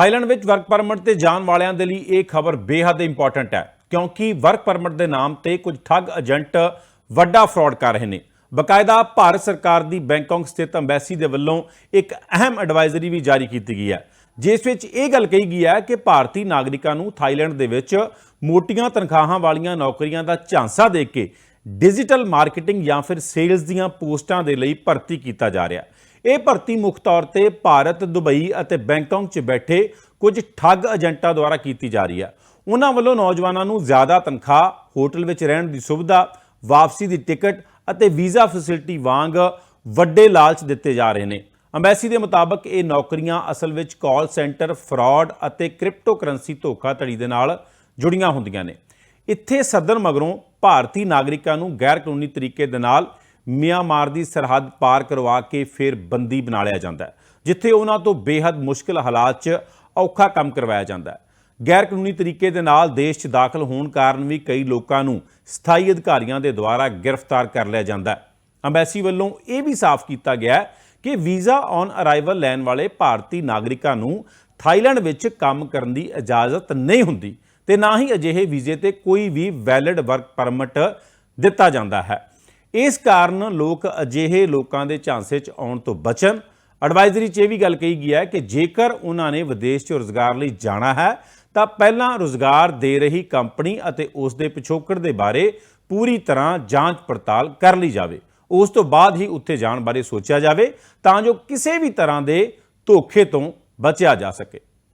Thailand ਵਿੱਚ work permit ਤੇ ਜਾਣ ਵਾਲਿਆਂ ਦੇ ਲਈ ਇਹ ਖਬਰ ਬੇਹੱਦ ਇੰਪੋਰਟੈਂਟ ਹੈ, ਕਿਉਂਕਿ ਵਰਕ ਪਰਮਿਟ ਦੇ ਨਾਮ ਤੇ ਕੁਝ ਠੱਗ ਏਜੰਟ ਵੱਡਾ ਫਰਾਡ ਕਰ ਰਹੇ ਨੇ। ਬਕਾਇਦਾ ਭਾਰਤ ਸਰਕਾਰ ਦੀ ਬੈਂਕਾਕ ਸਥਿਤ ਅੰਬੈਸੀ ਦੇ ਵੱਲੋਂ ਇੱਕ ਅਹਿਮ ਐਡਵਾਈਜ਼ਰੀ ਵੀ ਜਾਰੀ ਕੀਤੀ ਗਈ ਹੈ। ਜਿਸ ਵਿੱਚ ਇਹ ਗੱਲ ਕਹੀ ਗਈ ਹੈ ਕਿ ਭਾਰਤੀ ਨਾਗਰਿਕਾਂ ਨੂੰ ਥਾਈਲੈਂਡ ਦੇ ਵਿੱਚ ਮੋਟੀਆਂ ਤਨਖਾਹਾਂ ਵਾਲੀਆਂ ਨੌਕਰੀਆਂ ਦਾ ਝਾਂਸਾ ਦੇ ਕੇ ਡਿਜੀਟਲ ਮਾਰਕੀਟਿੰਗ ਜਾਂ ਫਿਰ ਸੇਲਸ ਦੀਆਂ ਪੋਸਟਾਂ ਦੇ ਲਈ ਭਰਤੀ ਕੀਤਾ ਜਾ ਰਿਹਾ ਇਹ ਭਰਤੀ ਮੁੱਖ ਤੌਰ ਤੇ ਭਾਰਤ, ਦੁਬਈ ਅਤੇ ਬੈਂਕਾਕ 'ਚ ਬੈਠੇ ਕੁਝ ਠੱਗ ਏਜੰਟਾਂ ਦੁਆਰਾ ਕੀਤੀ ਜਾ ਰਹੀ ਹੈ। ਉਹਨਾਂ ਵੱਲੋਂ ਨੌਜਵਾਨਾਂ ਨੂੰ ਜ਼ਿਆਦਾ ਤਨਖਾਹ, ਹੋਟਲ ਵਿੱਚ ਰਹਿਣ ਦੀ ਸੁਵਿਧਾ, ਵਾਪਸੀ ਦੀ ਟਿਕਟ ਅਤੇ ਵੀਜ਼ਾ ਫੈਸਿਲਿਟੀ ਵਾਂਗ ਵੱਡੇ ਲਾਲਚ ਦਿੱਤੇ ਜਾ ਰਹੇ ਨੇ। ਅੰਬੈਸੀ ਦੇ ਮੁਤਾਬਕ ਇਹ ਨੌਕਰੀਆਂ ਅਸਲ ਵਿੱਚ ਕਾਲ ਸੈਂਟਰ ਫਰਾਡ ਅਤੇ ਕ੍ਰਿਪਟੋਕਰੰਸੀ ਧੋਖਾਧੜੀ ਦੇ ਨਾਲ ਜੁੜੀਆਂ ਹੁੰਦੀਆਂ ਨੇ। ਇੱਥੇ ਸਦਨ ਮਗਰੋਂ ਭਾਰਤੀ ਨਾਗਰਿਕਾਂ ਨੂੰ ਗੈਰ ਕਾਨੂੰਨੀ ਤਰੀਕੇ ਦੇ ਨਾਲ ਮਿਆਂਮਾਰ ਦੀ ਸਰਹੱਦ ਪਾਰ ਕਰਵਾ ਕੇ ਫਿਰ ਬੰਦੀ ਬਣਾ ਲਿਆ ਜਾਂਦਾ ਹੈ, ਜਿੱਥੇ ਉਹਨਾਂ ਤੋਂ ਬੇਹੱਦ ਮੁਸ਼ਕਲ ਹਾਲਾਤ 'ਚ ਔਖਾ ਕੰਮ ਕਰਵਾਇਆ ਜਾਂਦਾ ਹੈ। ਗੈਰ ਕਾਨੂੰਨੀ ਤਰੀਕੇ ਦੇ ਨਾਲ ਦੇਸ਼ 'ਚ ਦਾਖਲ ਹੋਣ ਕਾਰਨ ਵੀ ਕਈ ਲੋਕਾਂ ਨੂੰ ਸਥਾਈ ਅਧਿਕਾਰੀਆਂ ਦੇ ਦੁਆਰਾ ਗ੍ਰਿਫਤਾਰ ਕਰ ਲਿਆ ਜਾਂਦਾ ਹੈ। ਅੰਬੈਸੀ ਵੱਲੋਂ ਇਹ ਵੀ ਸਾਫ਼ ਕੀਤਾ ਗਿਆ ਹੈ ਕਿ ਵੀਜ਼ਾ ਔਨ ਅਰਾਈਵਲ ਲੈਣ ਵਾਲੇ ਭਾਰਤੀ ਨਾਗਰਿਕਾਂ ਨੂੰ ਥਾਈਲੈਂਡ ਵਿੱਚ ਕੰਮ ਕਰਨ ਦੀ ਇਜਾਜ਼ਤ ਨਹੀਂ ਹੁੰਦੀ ਤੇ ਨਾ ਹੀ ਅਜਿਹੇ ਵੀਜ਼ੇ ਤੇ ਕੋਈ ਵੀ ਵੈਲਿਡ ਵਰਕ ਪਰਮਿਟ ਦਿੱਤਾ ਜਾਂਦਾ ਹੈ। ਇਸ ਕਾਰਨ ਲੋਕ ਅਜਿਹੇ ਲੋਕਾਂ ਦੇ ਝਾਂਸੇ 'ਚ ਆਉਣ ਤੋਂ ਬਚਣ। ਐਡਵਾਈਜ਼ਰੀ 'ਚ ਇਹ ਵੀ ਗੱਲ ਕਹੀ ਗਈ ਹੈ ਕਿ ਜੇਕਰ ਉਹਨਾਂ ਨੇ ਵਿਦੇਸ਼ 'ਚ ਰੁਜ਼ਗਾਰ ਲਈ ਜਾਣਾ ਹੈ, ਤਾਂ ਪਹਿਲਾਂ ਰੁਜ਼ਗਾਰ ਦੇ ਰਹੀ ਕੰਪਨੀ ਅਤੇ ਉਸ ਦੇ ਪਿਛੋਕੜ ਦੇ ਬਾਰੇ ਪੂਰੀ ਤਰ੍ਹਾਂ ਜਾਂਚ ਪੜਤਾਲ ਕਰ ਲਈ ਜਾਵੇ। ਉਸ ਤੋਂ ਬਾਅਦ ਹੀ ਉੱਥੇ ਜਾਣ ਬਾਰੇ ਸੋਚਿਆ ਜਾਵੇ, ਤਾਂ ਜੋ ਕਿਸੇ ਵੀ ਤਰ੍ਹਾਂ ਦੇ ਧੋਖੇ ਤੋਂ ਬਚਿਆ ਜਾ ਸਕੇ।